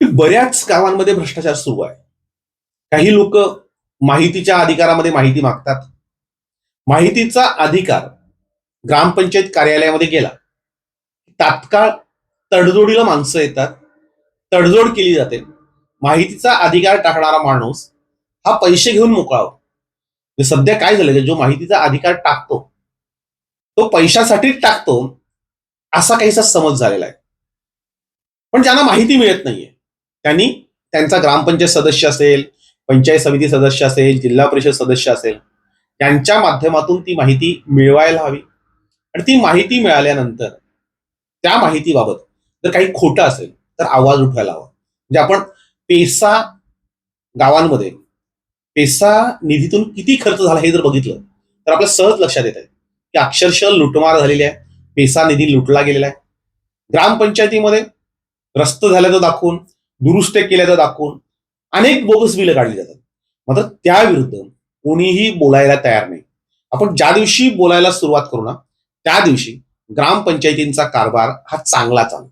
बऱ्याच गावांमध्ये भ्रष्टाचार सुरू आहे. काही लोक माहितीच्या अधिकारामध्ये माहिती मागतात. माहितीचा अधिकार ग्रामपंचायत कार्यालयामध्ये गेला. तात्काळ तडजोडीला माणसं येतात. तडजोड केली जाते. माहितीचा अधिकार टाकणारा माणूस हा पैसे घेऊन मोकळा होतो. म्हणजे सध्या काय झालं जो माहितीचा अधिकार टाकतो तो पैशासाठी टाकतो असा काहीसा समज झालेला आहे. पण ज्यांना माहिती मिळत नाहीये त्यांनी त्यांचा ग्रामपंचायत सदस्य असेल पंचायत समिती सदस्य असेल जिल्हा परिषद सदस्य असेल त्यांच्या माध्यमातून ती माहिती मिळवायला हवी. आणि ती माहिती मिळाल्यानंतर त्या माहितीबाबत जर काही खोटं असेल तर आवाज उठवायला हवा. म्हणजे आपण पेसा गावांमध्ये पेसा निधीतून किती खर्च झाला हे जर बघितलं तर आपल्या सहज लक्षात येत आहे की अक्षरशः लुटमार झालेली आहे पेसा निधी लुटला गेलेला आहे. ग्रामपंचायतीमध्ये रस्त झाल्याचं दाखवून दुरुस्त्या केल्याचं दाखवून अनेक बोगस बिलं काढली जातात. मात्र त्याविरुद्ध कोणीही बोलायला तयार नाही. आपण ज्या दिवशी बोलायला सुरुवात करू ना त्या दिवशी ग्रामपंचायतींचा कारभार हा चांगला चालू.